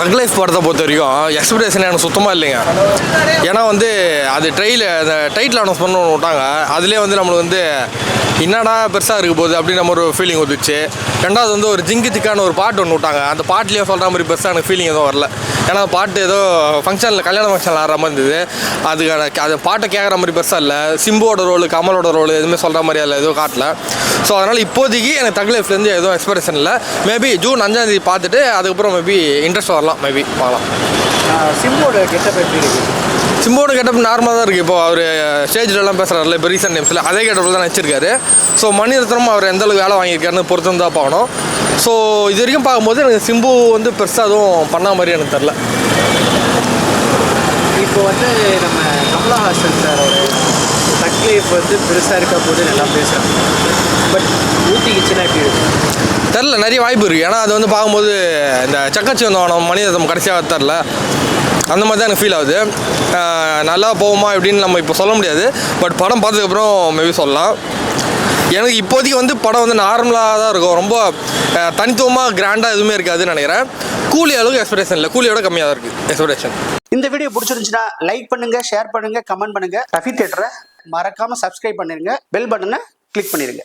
தக் லைஃப் படத்தை பொறுத்த வரைக்கும் எக்ஸ்பெக்டேஷன் எனக்கு சுத்தமாக இல்லைங்க. ஏன்னா வந்து அது ட்ரெயில் அந்த டைட்டில் அனௌன்ஸ் பண்ண ஒன்று விட்டாங்க. அதுலேயே வந்து நம்மளுக்கு வந்து என்னடா பெருசாக இருக்க போகுது அப்படின்னு நம்ம ஒரு ஃபீலிங் வந்துச்சு. ரெண்டாவது வந்து ஒரு ஜிங்கு திக்கான ஒரு பாட்டு ஒன்று விட்டாங்க. அந்த பாட்டிலேயே சொல்கிற மாதிரி பெருசாக எனக்கு ஃபீலிங் எதுவும் வரல. ஏன்னா பாட்டு ஏதோ ஃபங்க்ஷனில் கல்யாண ஃபங்க்ஷனில் ஆடுற மாதிரி இருந்தது. அதுக்கான அது பாட்டை கேட்குற மாதிரி பெருசாக இல்லை. சிம்புவோட ரோல் கமலோட ரோல் எதுவுமே சொல்கிற மாதிரி அதில் எதுவும் காட்டல. ஸோ அதனால் இப்போதைக்கு எனக்கு தக் லைஃப்லேருந்து எதுவும் எக்ஸ்பெக்டேஷன் இல்லை. மேபி ஜூன் அஞ்சாந்தேதி பார்த்துட்டு அதுக்கப்புறம் மேபி இன்ட்ரெஸ்ட் வரலாம் மேபி பார்க்கலாம். சிம்போட கெட்டப் எப்படி இருக்கு? சிம்போட கெட்டப் நார்மலாக தான் இருக்குது இப்போ அவர் ஸ்டேஜ்லலாம் பேசுகிறாருல இப்போ ரீசெண்ட் டைம்ஸில் அதே கெட்டப்பில் தான் நடிச்சிருக்காரு. ஸோ மணிரத்னம் அவர் எந்த அளவுக்கு வேலை வாங்கியிருக்காருன்னு பொறுத்து தான் பார்க்கணும் ஸோ இது வரைக்கும் பார்க்கும்போது எனக்கு சிம்பு வந்து பெருசாக எதுவும் பண்ண மாதிரி எனக்கு தெரில இப்போ வந்து நம்ம கமலஹாசன் சாரோட தக்லீஃப் வந்து பெருசாக இருக்க போது நல்லா பேசுகிறாங்க பட் ஊட்டிக்கிச்சுன்னா எப்படி இருக்கும் தெரில நிறைய வாய்ப்பு இருக்குது ஏன்னா அது வந்து பார்க்கும்போது இந்த சக்கச்சி வந்தவனம் மணிரத்னம் கடைசியாக தெரில அந்த மாதிரி தான் எனக்கு ஃபீல் ஆகுது. நல்லா போகுமா எப்படின்னு நம்ம இப்போ சொல்ல முடியாது. பட் படம் பார்த்ததுக்கப்புறம் மேபி சொல்லலாம். எனக்கு இப்போதைக்கு வந்து படம் வந்து நார்மலாக தான் இருக்கும். ரொம்ப தனித்துவமாக கிராண்டாக எதுவுமே இருக்காதுன்னு நினைக்கிறேன். கூலி அளவுக்கு எக்ஸ்பெக்டேஷன் இல்லை. கூலியோட கம்மியாக தான் இருக்குது எக்ஸ்பெக்டேஷன் இந்த வீடியோ பிடிச்சிருந்துச்சுன்னா லைக் பண்ணுங்க ஷேர் பண்ணுங்க கமெண்ட் பண்ணுங்க. ரஃபி தேட்டரை மறக்காம சப்ஸ்கிரைப் பண்ணிருங்க. பெல் பட்டனை கிளிக் பண்ணிருங்க.